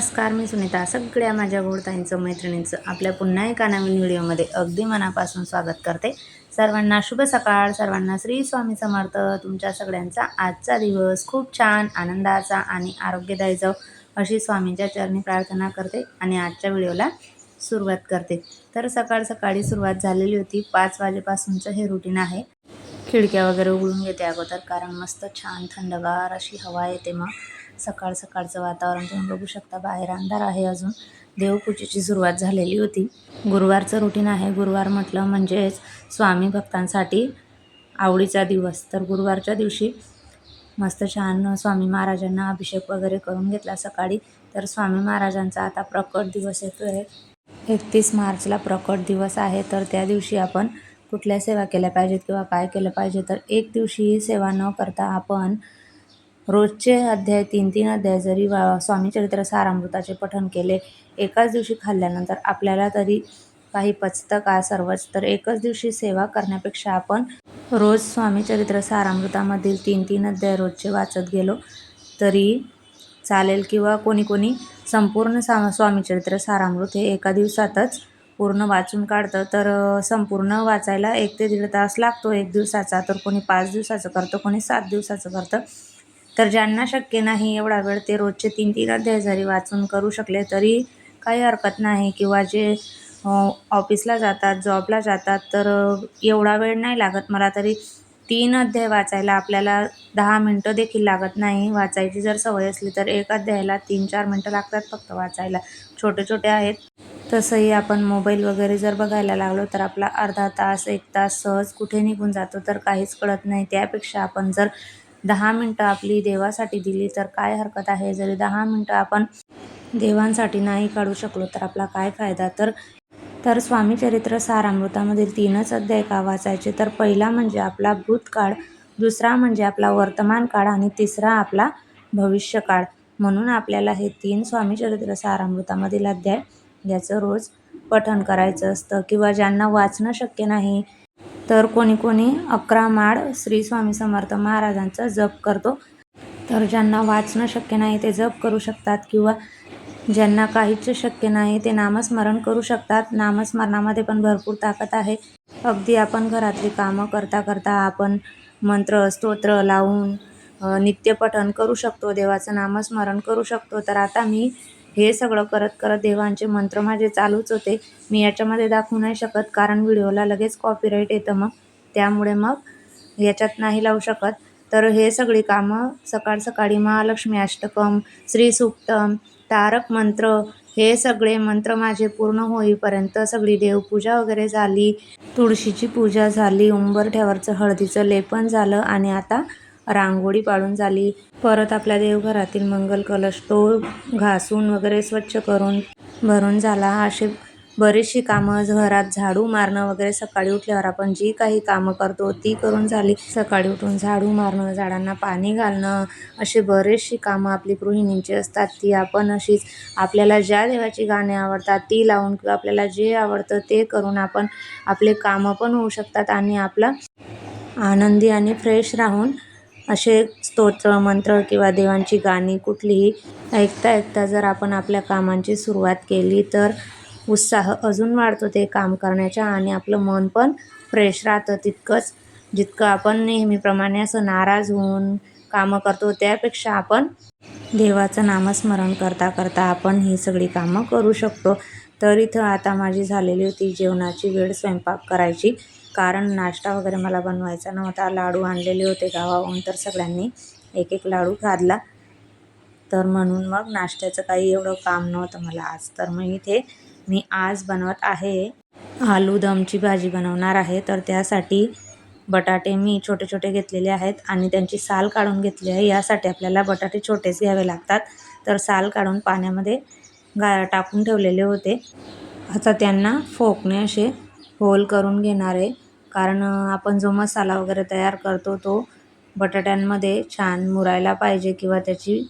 नमस्कार मी सुनीता. सगळ्या माझ्या गोडताईंचं मैत्रिणींचं आपल्या पुन्हा एका नवीन व्हिडिओमध्ये अगदी मनापासून स्वागत करते. सर्वांना शुभ सकाळ सर्वांना श्री स्वामी समर्थ. तुमच्या सगळ्यांचा आजचा दिवस खूप छान आनंदाचा आणि आरोग्यदायी जाऊ अशी स्वामींच्या चरणी प्रार्थना करते आणि आजच्या व्हिडिओला सुरुवात करते. तर सकाळ सकाळी सुरुवात झालेली होती. पाच वाजेपासूनचं हे रुटीन आहे. खिडक्या वगैरे उघडून घेते अगोदर कारण मस्त छान थंडगार अशी हवा येते मग. सकाळ सकाळचं वातावरण तुम्ही बघू शकता. बाहेर अंधार आहे अजून. देवपूजेची सुरुवात झालेली होती. गुरुवारचं रुटीन आहे. गुरुवार म्हटलं म्हणजेच स्वामी भक्तांसाठी आवडीचा दिवस. तर गुरुवारच्या दिवशी मस्त छान स्वामी महाराजांना अभिषेक वगैरे करून घेतला सकाळी. तर स्वामी महाराजांचा आता प्रकट दिवस येतो आहे एकतीस मार्चला प्रकट दिवस आहे. तर त्या दिवशी आपण कुठल्या सेवा केल्या पाहिजेत किंवा काय केलं पाहिजे? तर एक दिवशी सेवा न करता आपण रोजचे अध्याय तीन तीन अध्याय जरी वा स्वामीचरित्र सारामृताचे पठण केले एकाच दिवशी खाल्ल्यानंतर आपल्याला तरी काही पचतं का सर्वच? तर एकच दिवशी सेवा करण्यापेक्षा आपण रोज स्वामीचरित्र सारामृतामधील तीन तीन अध्याय रोजचे वाचत गेलो तरी चालेल किंवा कोणी कोणी संपूर्ण सा स्वामीचरित्र सारामृत हे एका दिवसातच पूर्ण वाचून काढतं. तर संपूर्ण वाचायला एक ते दीड तास लागतो एक दिवसाचा. तर कोणी पाच दिवसाचं करतं कोणी सात दिवसाचं करतं. तर ज्यांना शक्य नाही एवढा वेळ ते रोजचे तीन तीन अध्याय जरी वाचून करू शकले तरी काही हरकत नाही किंवा जे ऑफिसला जातात जॉबला जातात तर एवढा वेळ नाही लागत. मला तरी तीन अध्याय वाचायला आपल्याला दहा मिनटं देखील लागत नाही. वाचायची जर सवय असली तर एक अध्यायाला तीन चार मिनटं लागतात फक्त वाचायला. छोटे छोटे आहेत. तसंही आपण मोबाईल वगैरे जर बघायला लागलो तर आपला अर्धा तास एक तास सहज कुठे निघून जातो तर काहीच कळत नाही. त्यापेक्षा आपण जर दहा मिनटं आपली देवासाठी दिली तर काय हरकत आहे? जरी दहा मिनटं आपण देवांसाठी नाही काढू शकलो तर आपला काय फायदा? तर तर स्वामी चरित्र सारामृतामधील तीनच अध्याय का वाचायचे? तर पहिला म्हणजे आपला भूतकाळ दुसरा म्हणजे आपला वर्तमान काळ आणि तिसरा आपला भविष्यकाळ. म्हणून आपल्याला हे तीन स्वामी चरित्र सारामृतामधील अध्याय याचं रोज पठण करायचं असतं. किंवा ज्यांना वाचणं शक्य नाही तर कोणी कोणी अकरा माळ श्री स्वामी समर्थ महाराजांचा जप करतो. तर ज्यांना वाचणं शक्य नाही ते जप करू शकतात किंवा ज्यांना काहीच शक्य नाही ते नामस्मरण करू शकतात. नामस्मरणामध्ये पण भरपूर ताकद आहे. अगदी आपण घरातली कामं करता करता आपण मंत्र स्तोत्र लावून नित्यपठण करू शकतो. देवाचं नामस्मरण करू शकतो. तर आता मी हे सगळं करत करत देवांचे मंत्र माझे चालूच होते. मी याच्यामध्ये दाखवू नाही शकत कारण व्हिडिओला लगेच कॉपीराईट येतं मग. त्यामुळे मग याच्यात नाही लावू शकत. तर हे सगळी कामं सकाळ सकाळी महालक्ष्मी अष्टकम श्रीसूक्तम तारक मंत्र हे सगळे मंत्र माझे पूर्ण होईपर्यंत सगळी देवपूजा वगैरे झाली. तुळशीची पूजा झाली उंबरठ्यावरचं हळदीचं लेपन झालं आणि आता रांगोळी पाडून झाली. परत आपल्या देवघरातील मंगल कलश तो घासून वगैरे स्वच्छ करून भरून झाला. असे बरीचशी कामं घरात झाडू मारणं वगैरे सकाळी उठल्यावर आपण जी काही कामं करतो ती करून झाली. सकाळी उठून झाडू मारणं झाडांना पाणी घालणं असे बरेचशी कामं आपली गृहिणींची असतात. ती आपण अशीच आपल्याला ज्या देवाची गाणी आवडतात ती लावून किंवा आपल्याला जे आवडतं ते करून आपण आपले कामं पण होऊ शकतात आणि आपला आनंदी आणि फ्रेश राहून असे स्तोत्र मंत्र किंवा देवांची गाणी कुठलीही ऐकता ऐकता जर आपण आपल्या कामांची सुरुवात केली तर उत्साह अजून वाढतो ते काम करण्याच्या आणि आपलं मन पण फ्रेश राहतं तितकंच. जितकं आपण नेहमीप्रमाणे असं नाराज होऊन कामं करतो त्यापेक्षा आपण देवाचं नामस्मरण करता करता आपण ही सगळी कामं करू शकतो. तर इथं आता माझी झालेली होती जेवणाची वेळ स्वयंपाक करायची. कारण नाश्ता वगैरे मला बनवायचा नव्हता. लाडू आणलेले होते गावाहून तर सगळ्यांनी एक एक लाडू खाल्ला तर म्हणून मग नाश्त्याचं काही एवढं काम नव्हतं मला आज. तर मग इथे मी आज बनवत आहे. आलू दमची भाजी बनवणार आहे. तर त्यासाठी बटाटे मी छोटे छोटे घेतलेले आहेत आणि त्यांची साल काढून घेतली आहे. यासाठी आपल्याला बटाटे छोटेच घ्यावे लागतात. तर साल काढून पाण्यामध्ये गा टाकून ठेवलेले होते. आता त्यांना फोकणे असे होल करून घेणार आहे. कारण आपण जो मसाला वगैरे तयार करतो तो बटाट्यांमध्ये छान मुरायला पाहिजे किंवा त्याची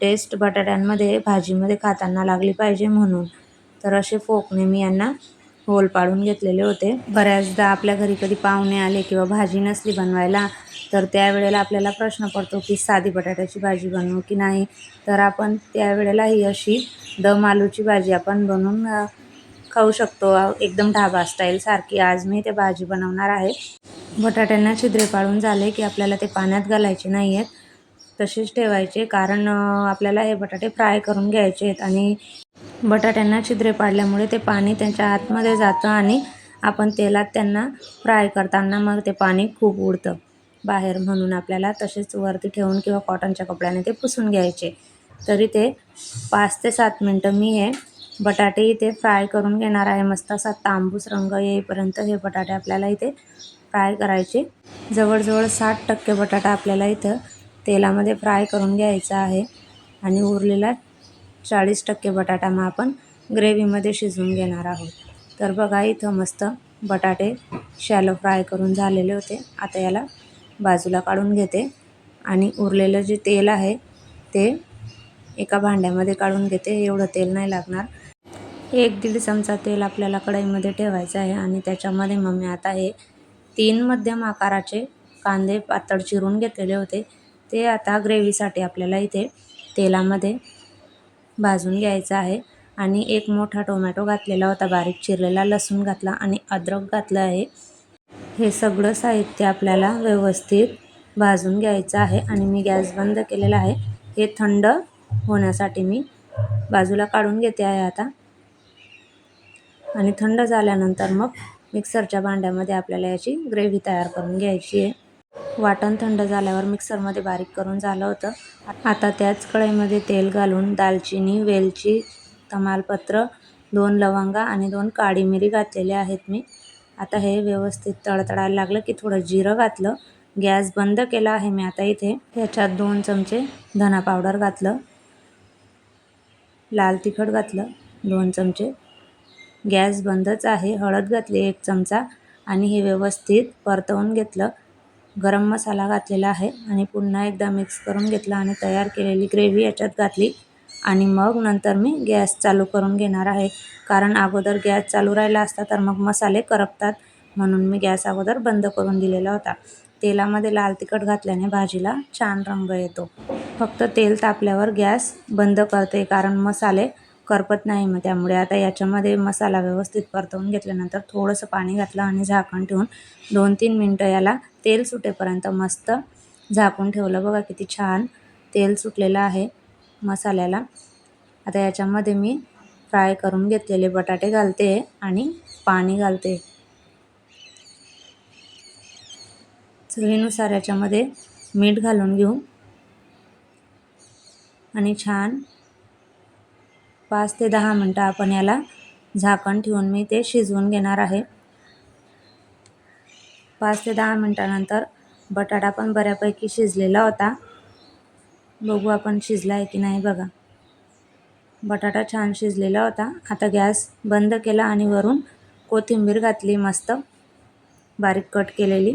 टेस्ट बटाट्यांमध्ये भाजीमध्ये खाताना लागली पाहिजे म्हणून. तर असे फोकने मी यांना होल पाडून घेतलेले होते. बऱ्याचदा आपल्या घरी कधी पाहुणे आले किंवा भाजी नसली बनवायला तर त्यावेळेला आपल्याला प्रश्न पडतो की साधी बटाट्याची भाजी बनवू की नाही? तर आपण त्यावेळेला ही अशी दम आलूची भाजी आपण बनवून खाऊ शकतो. एकदम ढाबा स्टाईल सारखी. आज मी ते भाजी बनवणार आहे. बटाट्यांना छिद्रे पाळून झाले की आपल्याला ते पाण्यात घालायचे नाही आहेत तसेच ठेवायचे कारण आपल्याला हे बटाटे फ्राय करून घ्यायचे आहेत आणि बटाट्यांना छिद्रे पाडल्यामुळे ते पाणी त्यांच्या आतमध्ये जातं आणि आपण तेलात त्यांना फ्राय करताना मग ते पाणी खूप उडतं. बाहेर म्हणून आपल्याला तसेच वरती ठेवून किंवा कॉटनच्या कपड्याने ते पुसून घ्यायचे. तरी ते पाच ते सात मिनटं मी हे बटाटे इथे फ्राय करून घेणार आहे. मस्त असा तांबूस रंग येईपर्यंत हे बटाटे आपल्याला इथे फ्राय करायचे. जवळजवळ साठ टक्के बटाटा आपल्याला इथं तेलामध्ये फ्राय करून घ्यायचा आहे. आणि उरलेला चाळीस टक्के बटाटा मग आपण ग्रेव्हीमध्ये शिजवून घेणार आहोत. तर बघा इथं मस्त बटाटे शॅलो फ्राय करून झालेले होते. आता याला बाजूला काढून घेते. आणि उरलेलं जे तेल आहे ते एका भांड्यामध्ये काढून घेते. एवढं तेल नाही लागणार. एक दीड चमचा तेल आपल्याला कढईमध्ये ठेवायचं आहे आणि त्याच्यामध्ये मग मी आता हे तीन मध्यम आकाराचे कांदे पातळ चिरून घेतलेले होते. ते आता ग्रेव्हीसाठी आपल्याला इथे तेलामध्ये भाजून घ्यायचं आहे. आणि एक मोठा टोमॅटो घातलेला होता बारीक चिरलेला लसूण घातला आणि अद्रक घातलं आहे. हे सगळं साहित्य आपल्याला व्यवस्थित भाजून घ्यायचं आहे आणि मी गॅस बंद केलेला आहे. हे थंड होण्यासाठी मी बाजूला काढून घेते आहे आता. आणि थंड झाल्यानंतर मग मिक्सरच्या भांड्यामध्ये आपल्याला याची ग्रेव्ही तयार करून घ्यायची आहे. वाटण थंड झाल्यावर मिक्सरमध्ये बारीक करून झालं होतं. आता त्याच कढईमध्ये तेल घालून दालचिनी वेलची तमालपत्र दोन लवंगा आणि दोन काळी मिरी घातलेले आहेत मी. आता हे व्यवस्थित तडतडायला लागलं की थोडं जिरं घातलं. गॅस बंद केला आहे मी आता इथे. ह्याच्यात दोन चमचे धना पावडर घातलं. लाल तिखट घातलं. दोन चमचे गॅस बंदच आहे. हळद घातली एक चमचा आणि हे व्यवस्थित परतवून घेतलं. गरम मसाला घातलेला आहे आणि पुन्हा एकदा मिक्स करून घेतला आणि तयार केलेली ग्रेव्ही याच्यात घातली. आणि मग नंतर मी गॅस चालू करून घेणार आहे. कारण अगोदर गॅस चालू राहिला असता तर मग मसाले करपतात म्हणून मी गॅस अगोदर बंद करून दिलेला होता. तेलामध्ये लाल तिखट घातल्याने भाजीला छान रंग येतो. फक्त तेल तापल्यावर गॅस बंद करते कारण मसाले करपत नाही मग त्यामुळे आता याच्यामध्ये मसाला व्यवस्थित परतवून घेतल्यानंतर थोडंसं पाणी घातलं आणि झाकण ठेवून दोन तीन मिनटं याला तेल सुटेपर्यंत मस्त झाकून ठेवलं. बघा किती छान तेल सुटलेलं आहे मसाल्याला. आता याच्यामध्ये मी फ्राय करून घेतलेले बटाटे घालते आणि पाणी घालते. चवीनुसार याच्यामध्ये मीठ घालून घेऊ. आणि छान पाच ते दहा मिनटं आपण याला झाकण ठेवून मी ते शिजवून घेणार आहे. पाच ते दहा मिनटानंतर बटाटा पण बऱ्यापैकी शिजलेला होता. बघू आपण शिजला आहे की नाही बघा. बटाटा छान शिजलेला होता. आता गॅस बंद केला आणि वरून कोथिंबीर घातली मस्त. बारीक कट केलेली.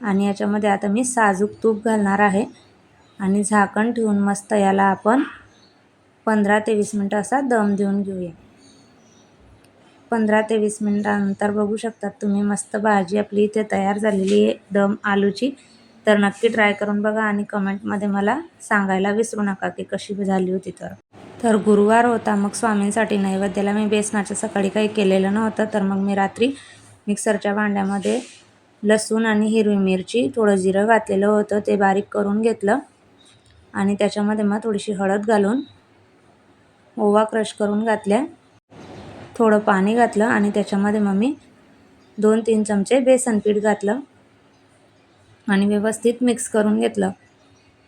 आणि याच्यामध्ये आता मी साजूक तूप घालणार आहे. आणि झाकण ठेवून मस्त याला आपण पंधरा ते वीस मिनटं असा दम देऊन घेऊया. पंधरा ते वीस मिनटानंतर बघू शकतात तुम्ही मस्त भाजी आपली इथे तयार झालेली आहे दम आलूची. तर नक्की ट्राय करून बघा आणि कमेंटमध्ये मला सांगायला विसरू नका की कशी झाली होती तर. तर गुरुवार होता मग स्वामींसाठी नैवेद्याला मी बेसनाच्या सकाळी काही केलेलं नव्हतं. तर मग मी रात्री मिक्सरच्या भांड्यामध्ये लसूण आणि हिरवी मिरची थोडं जिरं घातलेलं होतं ते बारीक करून घेतलं. आणि त्याच्यामध्ये मग थोडीशी हळद घालून ओवा क्रश करून घातल्या. थोडं पाणी घातलं आणि त्याच्यामध्ये मग मी दोन तीन चमचे बेसन पीठ घातलं आणि व्यवस्थित मिक्स करून घेतलं.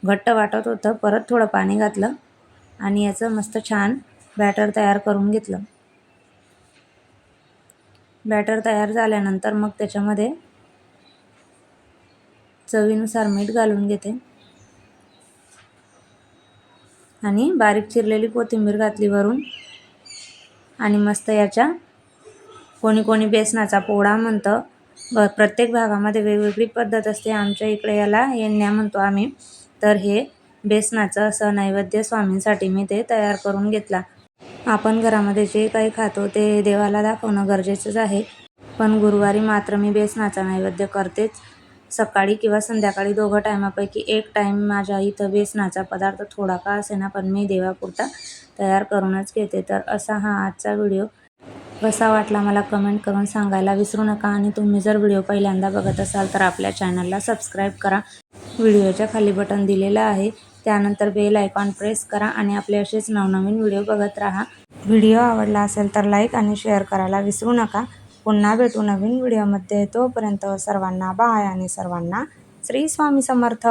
घट्ट वाटत होतं परत थोडं पाणी घातलं आणि याचं मस्त छान बॅटर तयार करून घेतलं. बॅटर तयार झाल्यानंतर मग त्याच्यामध्ये चवीनुसार मीठ घालून घेते. आणि बारीक चिरलेली कोथिंबीर घातली वरून. आणि मस्त याच्या कोणी कोणी बेसनाचा पोळा म्हणतं. ब प्रत्येक भागामध्ये वेगवेगळी पद्धत असते. आमच्या इकडे याला येण्या म्हणतो आम्ही. तर हे बेसनाचं असं नैवेद्य स्वामींसाठी मी ते तयार करून घेतला. आपण घरामध्ये जे काही खातो ते देवाला दाखवणं गरजेचंच आहे. पण गुरुवारी मात्र मी बेसनाचा नैवेद्य करतेच. सकाळी किंवा संध्याकाळी दोघं टायमापैकी एक टाईम माझ्या इथं बेसनाचा पदार्थ थोडा का असेना पण मी देवापुरता तयार करूनच घेते. तर असा हा आजचा व्हिडिओ. कसा वाटला मला कमेंट करून सांगायला विसरू नका आणि तुम्ही जर व्हिडिओ पहिल्यांदा बघत असाल तर आपल्या चॅनलला सबस्क्राईब करा. व्हिडिओच्या खाली बटन दिलेलं आहे. त्यानंतर बेल आयकॉन प्रेस करा आणि आपले असेच नवनवीन व्हिडिओ बघत राहा. व्हिडिओ आवडला असेल तर लाईक आणि शेअर करायला विसरू नका. पुन्हा भेटू नवीन व्हिडिओमध्ये. तोपर्यंत सर्वांना बाय आणि सर्वांना श्री स्वामी समर्थ.